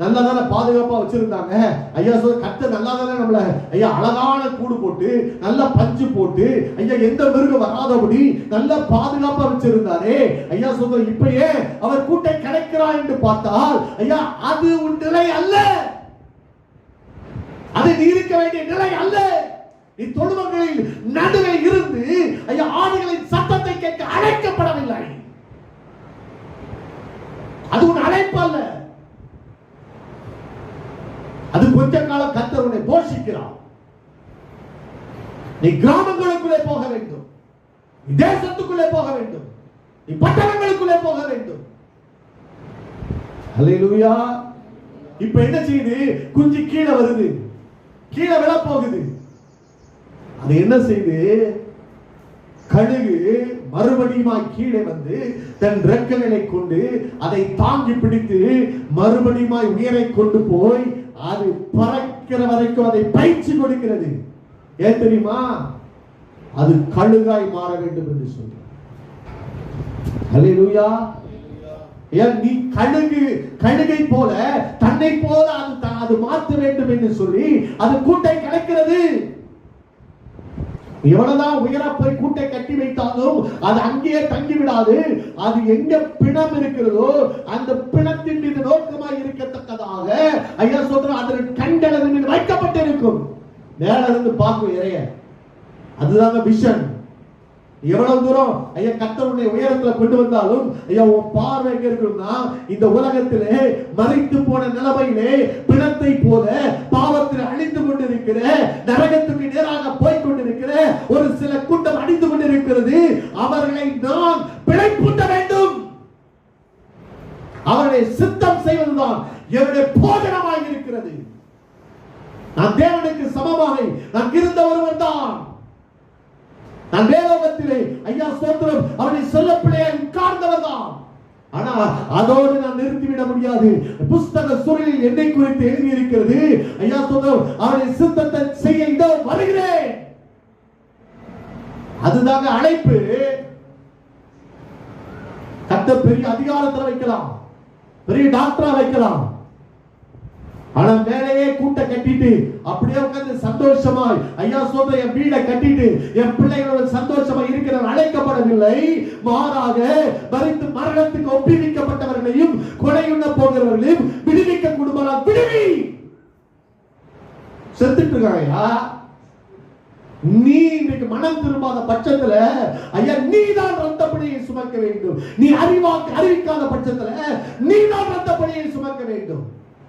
நல்லா தானே பாதுகாப்பா வச்சிருந்தாங்க? ஐயா சொல்ற கத்த நல்லா தானே நம்மள? ஐயா அழகான கூடு போட்டு நல்லா பஞ்சு போட்டு ஐயா எந்த மிருகம் வராதபடி நல்லா பாதுகாப்பா வச்சிருந்தாரே. ஐயா சொல்ற இப்பயே அவர் கூட்டை கிடைக்கிறார் என்று பார்த்தால் ஐயா அது உன் நிலை அல்ல. அது நீ இருக்க வேண்டிய நிலை அல்ல. நீ தொழுவங்களில் நடுவே இருந்து ஐயா ஆடுகளின் சத்தத்தை கேட்க அழைக்கப்படவில்லை. அது உன் அழைப்பு அல்ல. அது கொஞ்ச காலம் கத்தர் உன்னை போஷிக்கிறார். நீ கிராமங்களுக்குள்ளே போக வேண்டும். நீ தேசத்துக்குள்ளே போக வேண்டும். நீ பட்டணங்களுக்குள்ளே போக வேண்டும். அலையிலுயா இப்ப என்ன செய்யுது? குஞ்சு கீழே வருது. கீழே விழ போகுது அது என்ன செய்யுது? கழுகு மறுபடியுமாய் கீழே வந்து தன் ரெக்கைகளை கொண்டு அதை தாங்கி பிடித்து மறுபடியுமாய் உயிரை கொண்டு போய் அது பறக்கிற வரைக்கும் அதை பயிற்சி கொடுக்கிறது. ஏன் தெரியுமா? அது கழுகாய் மாற வேண்டும் என்று சொல்ற ஏன் நீ கழுகு கழுகை போல தன்னை போல அது அது மாற்ற வேண்டும் என்று சொல்லி அது கூட்டை கலைக்க எவ்வளவுதான் உயர போய் கூட்டை கட்டி வைத்தாலும் அது அங்கேயே தங்கி விடாது அது எங்க பிணம் இருக்கிறதோ அந்த பிணத்தின் மீது நோக்கமாய் இருக்கத்தக்கதாக ஐயா சொல்ற அதன் கண்டளவு மீது வைக்கப்பட்டிருக்கும். மேல இருந்து பார்க்கும் இறைய. அதுதாங்க விஷன் எவ்வளவு தூரம் ஐயா கத்தருடைய உயரத்துல கொண்டு வந்தாலும் ஐயா உன் பார்வை எங்க இருக்குன்னா இந்த உலகத்திலே மறைத்து போன நிலைமையிலே பிணத்தை போல பாவத்தில் அழிந்து கொண்டிருக்கிற நரகத்துக்கு நேராக போய் அவர்களை சித்தம் செய்வதுதான் என்னுடைய போஜனமாக இருக்கிறது. நான் தேவனுக்கு சமமாக நான் இருந்த ஒருவர் தான். நான் வேலோகத்திலே ஐயா சோத்திரம் அவனை சொல்ல பிள்ளையை உட்கார்ந்தவர் தான். ஆனா அதோடு நான் நிறுத்திவிட முடியாது. புஸ்தக சூழலில் என்னை குறித்து எழுதியிருக்கிறது. ஐயா ஸ்தோத்திரம் அவனை சித்தத்தை செய்ய இதோ வருகிறேன். அதுதாங்க அழைப்பு. கத்த பெரிய அதிகாரத்தில் வைக்கலாம். பெரிய டாக்டரா வைக்கலாம். ஆனா மேலேயே கூட்ட கட்டிட்டு அப்படியே உட்கார்ந்து சந்தோஷமாய் ஐயா சொல்ற என் வீடை கட்டிட்டு என் பிள்ளைகளோட சந்தோஷமா இருக்கிற அழைக்கப்படவில்லை. மாறாக மறித்து மரணத்துக்கு ஒப்புவிக்கப்பட்டவர்களையும் கொலையுண்ண போகிறவர்களையும் விடுவிக்க குடும்பமா விடுவி. செத்துட்டு இருக்காயா நீ இன்னைக்கு மனம் திரும்பாத பட்சத்துல ஐயா நீ தான் ரத்தப்படி வேண்டும். நீ அறிவா அறிவிக்காத பட்சத்தில் நீ தான் ரத்த பணியை சுமக்க வேண்டும்.